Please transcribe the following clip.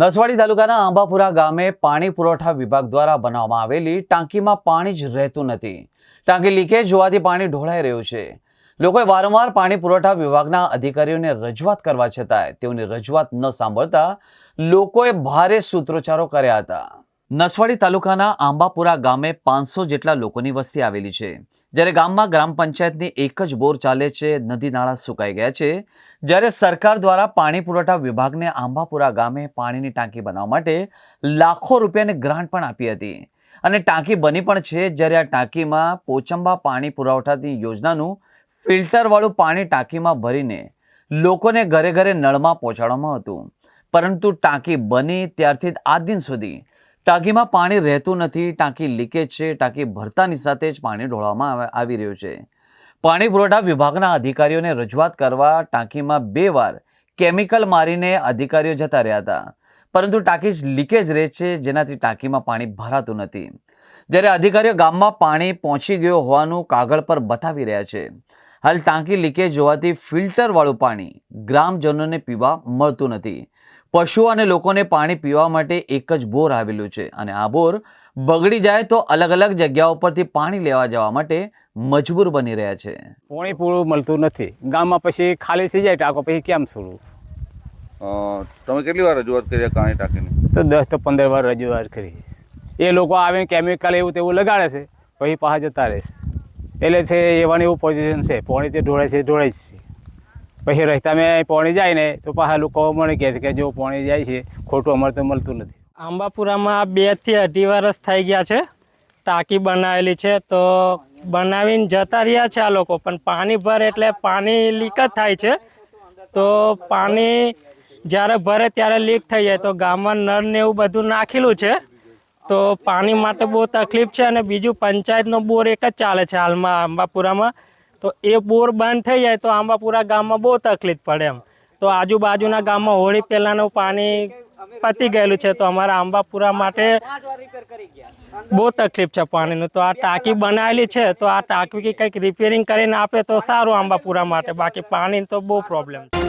નસવાડી તાલુકાના આંબાપુરા ગામે પાણી પુરવઠા વિભાગ દ્વારા બનાવવામાં આવેલી ટાંકીમાં પાણી જ રહેતું નથી. ટાંકી લીકેજ હોવાથી પાણી ઢોળાઈ રહ્યું છે. લોકોએ વારંવાર પાણી પુરવઠા વિભાગના અધિકારીઓને રજૂઆત કરવા છતાંય તેઓની રજૂઆત ન સાંભળતા લોકોએ ભારે સૂત્રોચ્ચારો કર્યા હતા. નસવાડી તાલુકાના આંબાપુરા ગામે પાંચસો જેટલા લોકોની વસ્તી આવેલી છે. જ્યારે ગામમાં ગ્રામ પંચાયતની એક જ બોર ચાલે છે, નદી નાળા સુકાઈ ગયા છે. જ્યારે સરકાર દ્વારા પાણી પુરવઠા વિભાગને આંબાપુરા ગામે પાણીની ટાંકી બનાવવા માટે લાખો રૂપિયાની ગ્રાન્ટ પણ આપી હતી. અને ટાંકી બની પણ છે, જ્યારે આ ટાંકીમાં પોચંબા પાણી પુરવઠાની યોજનાનું ફિલ્ટરવાળું પાણી ટાંકીમાં ભરીને લોકોને ઘરે ઘરે નળમાં પહોંચાડવામાં હતું. પરંતુ ટાંકી બની ત્યારથી આ દિન સુધી ટાંકીમાં પાણી રહેતું નથી, ટાંકી લીકેજ છે, ટાંકી ભરતાની સાથે જ પાણી ઢોળવામાં આવે- રહ્યું છે. પાણી પુરવઠા વિભાગના અધિકારીઓને રજૂઆત કરવા ટાંકીમાં બે વાર કેમિકલ મારીને અધિકારીઓ જતા રહ્યા હતા. પરંતુ ટાંકી લીકેજ રહે છે, જેનાથી ટાંકીમાં પાણી ભરાતું નથી. જ્યારે અધિકારીઓ ગામમાં પાણી પહોંચી ગયો હોવાનું કાગળ પર બતાવી રહ્યા છે. હાલ ટાંકી લીકેજ હોવાથી ફિલ્ટરવાળું પાણી ગ્રામજનોને પીવા મળતું નથી. પશુ અને લોકોને પાણી પીવા માટે એક જ બોર આવેલું છે અને આ બોર બગડી જાય તો અલગ અલગ જગ્યાઓ પરથી પાણી લેવા જવા માટે મજબૂર બની રહ્યા છે. પાણી પૂરું મળતું નથી. ગામમાં પછી ખાલી થઈ જાય ટાંકો પછી કેમ છોડવું? તમે કેટલી વાર રજૂઆત કરી આ ટાંકીને? તો દસ તો પંદર વાર રજૂઆત કરી. એ લોકો આવીને કેમિકલ એવું તેવું લગાડે છે પછી પાછા જતા રહે છે. એટલે છે એવાની એવું પોઝિશન છે. પાણી તે ઢોળાય છે ઢોળાય જ છે. પછી રસ્તામાં પાણી જાય ને તો પાછા લોકો મને કહે છે કે જો પાણી જાય છે, ખોટું અમારે તો મળતું નથી. આંબાપુરામાં બેથી અઢી વર્ષ થઈ ગયા છે. ટાંકી બનાવેલી છે તો બનાવીને જતા રહ્યા છે આ લોકો, પણ પાણી ભરે એટલે પાણી લીક જ થાય છે. તો પાણી જ્યારે ભરે ત્યારે લીક થઈ જાય. તો ગામમાં નળ ને એવું બધું નાખેલું છે. તો પાણી માટે બહુ તકલીફ છે અને બીજું પંચાયતનો બોર એક જ ચાલે છે હાલમાં આંબાપુરામાં. તો એ બોર બંધ થઈ જાય તો આંબાપુરા ગામમાં બહુ તકલીફ પડે એમ. તો આજુબાજુના ગામમાં હોળી પહેલાંનું પાણી પતી ગયેલું છે તો અમારા આંબાપુરા માટે બહુ તકલીફ છે પાણીનું. તો આ ટાંકી બનાવેલી છે તો આ ટાંકી કંઈક રિપેરિંગ કરીને આપે તો સારું આંબાપુરા માટે. બાકી પાણીનું તો બહુ પ્રોબ્લેમ છે.